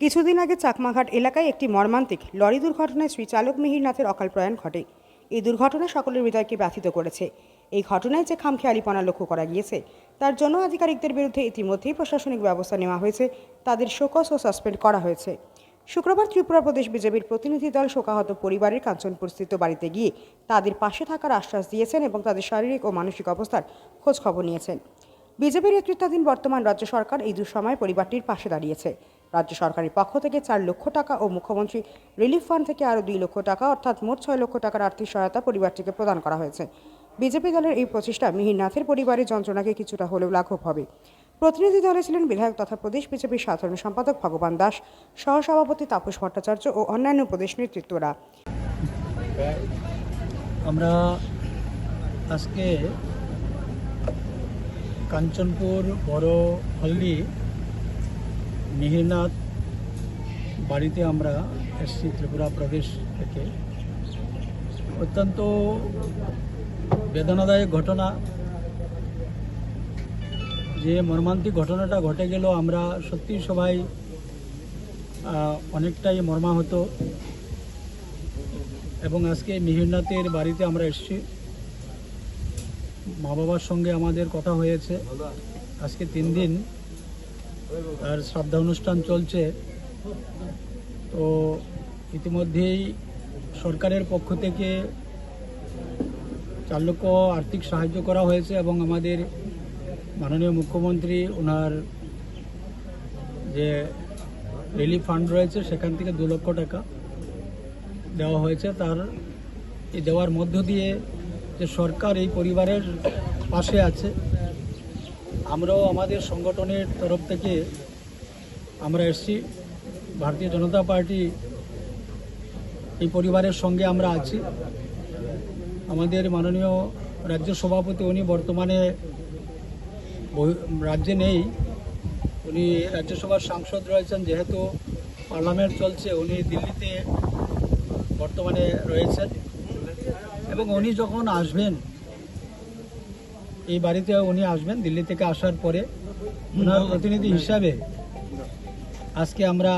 কিছুদিন আগে চাকমাঘাট এলাকায় একটি মর্মান্তিক লরি দুর্ঘটনায় শ্রী চালক মিহিরনাথের অকাল প্রয়াণ ঘটে। এই দুর্ঘটনা সকলের হৃদয়কে ব্যথিত করেছে। এই ঘটনায় যে খামখেয়ালিপনা লক্ষ্য করা গিয়েছে, তার জন্য আধিকারিকদের বিরুদ্ধে ইতিমধ্যেই প্রশাসনিক ব্যবস্থা নেওয়া হয়েছে। তাদের শোকস ও সাসপেন্ড করা হয়েছে। শুক্রবার ত্রিপুরা প্রদেশ বিজেপির প্রতিনিধি দল শোকাহত পরিবারের কাঞ্চনপুর স্থিত বাড়িতে গিয়ে তাদের পাশে থাকার আশ্বাস দিয়েছেন এবং তাদের শারীরিক ও মানসিক অবস্থার খোঁজ খবর নিয়েছেন। বিজেপির নেতৃত্বাধীন বর্তমান রাজ্য সরকার এই দুঃসময় পরিবারটির পাশে দাঁড়িয়েছে। রাজ্য সরকারের পক্ষ থেকে চার লক্ষ টাকা ও মুখ্যমন্ত্রী রিলিফ ফান্ড থেকে আরও দুই লক্ষ টাকা, অর্থাৎ মোট ছয় লক্ষ টাকার আর্থিক সহায়তা পরিবারটিকে প্রদান করা হয়েছে। বিজেপি দলের এই প্রচেষ্টা মিহিরনাথের পরিবারের যন্ত্রণাকে কিছুটা হলেও লাঘব হবে। প্রতিনিধি দলে ছিলেন বিধায়ক তথা প্রদেশ বিজেপির সাধারণ সম্পাদক ভগবান দাস, সহসভাপতি তাপস ভট্টাচার্য ও অন্যান্য প্রদেশ নেতৃত্বরা। আমরা আজকে কাঞ্চনপুর বড় হলদি মিহিরনাথ বাড়িতে আমরা এসছি ত্রিপুরা প্রদেশ থেকে। অত্যন্ত বেদনাদায়ক ঘটনা। যে মর্মান্তিক ঘটনাটা ঘটে গেল আমরা সত্যি সবাই অনেকটাই মর্মাহত। এবং আজকে মিহিরনাথের বাড়িতে আমরা এসেছি। মা বাবার সঙ্গে আমাদের কথা হয়েছে। আজকে তিন দিন তার শ্রাদ্ধা অনুষ্ঠান চলছে। তো ইতিমধ্যেই সরকারের পক্ষ থেকে চার লক্ষ আর্থিক সাহায্য করা হয়েছে এবং আমাদের মাননীয় মুখ্যমন্ত্রী, ওনার যে রিলিফ ফান্ড রয়েছে, সেখান থেকে দু লক্ষ টাকা দেওয়া হয়েছে। তার দেওয়ার মধ্য দিয়ে যে সরকার এই পরিবারের পাশে আছে আমরাও আমাদের সংগঠনের তরফ থেকে আমরা এসছি। ভারতীয় জনতা পার্টি এই পরিবারের সঙ্গে আমরা আছি। আমাদের মাননীয় রাজ্য সভাপতি, উনি বর্তমানে রাজ্যে নেই। উনি রাজ্যসভার সাংসদ রয়েছেন, যেহেতু পার্লামেন্ট চলছে, উনি দিল্লিতে বর্তমানে রয়েছেন। এবং উনি যখন আসবেন এই বাড়িতে উনি আসবেন দিল্লি থেকে আসার পরে ওনার প্রতিনিধি হিসাবে আজকে আমরা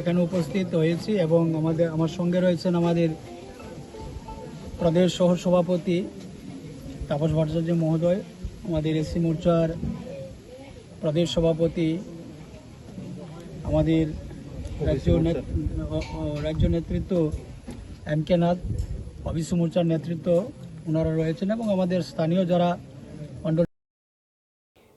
এখানে উপস্থিত হয়েছি এবং আমাদের আমার সঙ্গে রয়েছেন আমাদের প্রদেশ সহ সভাপতি তাপস ভট্টাচার্য মহোদয় আমাদের এসি মোর্চার প্রদেশ সভাপতি আমাদের রাজ্য রাজ্য নেতৃত্ব এম কে নাথ অবিসি মোর্চার নেতৃত্ব ওনারা রয়েছেন এবং আমাদের স্থানীয় যারা